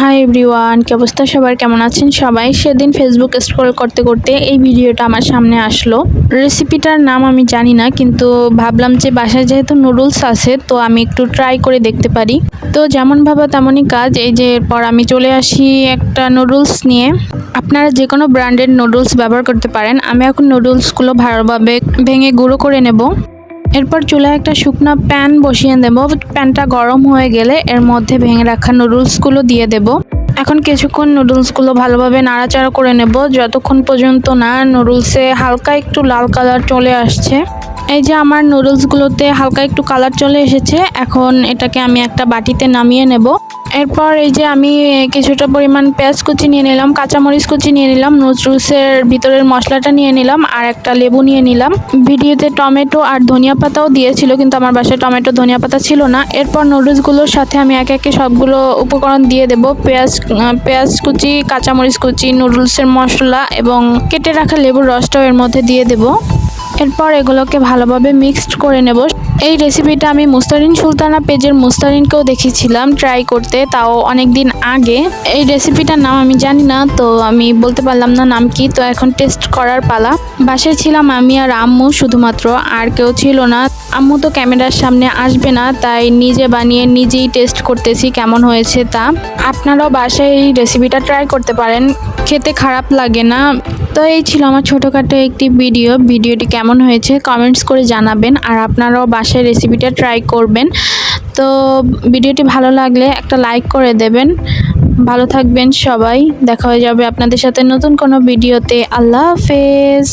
Hi everyone, কি অবস্থা? সবার কেমন আছেন সবাই? সেদিন ফেসবুক স্ক্রল করতে করতে এই ভিডিওটা আমার সামনে আসলো। রেসিপিটার নাম আমি জানি না, কিন্তু ভাবলাম যে বাসায় যেহেতু নুডলস আছে, তো আমি একটু ট্রাই করে দেখতে পারি। তো যেমন ভাবা তেমনই কাজ, এই যে এরপর আমি চলে আসি একটা নুডলস নিয়ে। আপনারা যে কোনো ব্র্যান্ডের নুডলস ব্যবহার করতে পারেন, আমি এখন নুডলসগুলো ভালোভাবে ভেঙে গুঁড়ো করে নেব। এরপর চুলায় একটা শুকনো প্যান বসিয়ে দেব। প্যানটা গরম হয়ে গেলে এর মধ্যে ভেঙে রাখা নুডলসগুলো দিয়ে দেব। এখন কিছুক্ষণ নুডলসগুলো ভালোভাবে নাড়াচাড়া করে নেব। যতক্ষণ পর্যন্ত না নুডলসে হালকা একটু লাল কালার চলে আসছে। এই যে আমার নুডলসগুলোতে হালকা একটু কালার চলে এসেছে, এখন এটাকে আমি একটা বাটিতে নামিয়ে নেব। এরপর এই যে আমি কিছুটা পরিমাণ পেঁয়াজ কুচি নিয়ে নিলাম, কাঁচামরিচ কুচি নিয়ে নিলাম নুডলসের ভিতরের মশলাটা নিয়ে নিলাম, আর একটা লেবু নিয়ে নিলাম। ভিডিওতে টমেটো আর ধনিয়া পাতাও দিয়েছিল, কিন্তু আমার বাসায় টমেটো ধনিয়া পাতা ছিল না। এরপর নুডলসগুলোর সাথে আমি একে একে সবগুলো উপকরণ দিয়ে দেব, পেঁয়াজ পেঁয়াজ কুচি, কাঁচামরিচ কুচি নুডলসের মশলা এবং কেটে রাখা লেবুর রসটাও এর মধ্যে দিয়ে দেবো। এরপর এগুলোকে ভালোভাবে মিক্সড করে নেব। এই রেসিপিটা আমি মুস্তারিন সুলতানা পেজের মুস্তারিনকেও দেখেছিলাম ট্রাই করতে, তাও অনেক দিন আগে। এই রেসিপিটার নাম আমি জানি না, তো আমি বলতে পারলাম না নাম কি, তো এখন টেস্ট করার পালা। বাসায় ছিলাম আমি আর আম্মু শুধুমাত্র, আর কেউ ছিল না। আম্মু তো ক্যামেরার সামনে আসবে না, তাই নিজে বানিয়ে নিজেই টেস্ট করতেছি কেমন হয়েছে তা। আপনারাও বাসায় এই রেসিপিটা ট্রাই করতে পারেন, খেতে খারাপ লাগে না। তো এই ছিল আমার ছোটোখাটো একটি ভিডিও। ভিডিওটি কেমন হয়েছে কমেন্টস করে জানাবেন আর আপনারাও বাসায় রেসিপিটা ট্রাই করবেন। তো ভিডিওটি ভালো লাগলে একটা লাইক করে দেবেন। ভালো থাকবেন সবাই। দেখা হয়ে যাবে আপনাদের সাথে নতুন কোনো ভিডিওতে। আল্লাহ হাফেজ।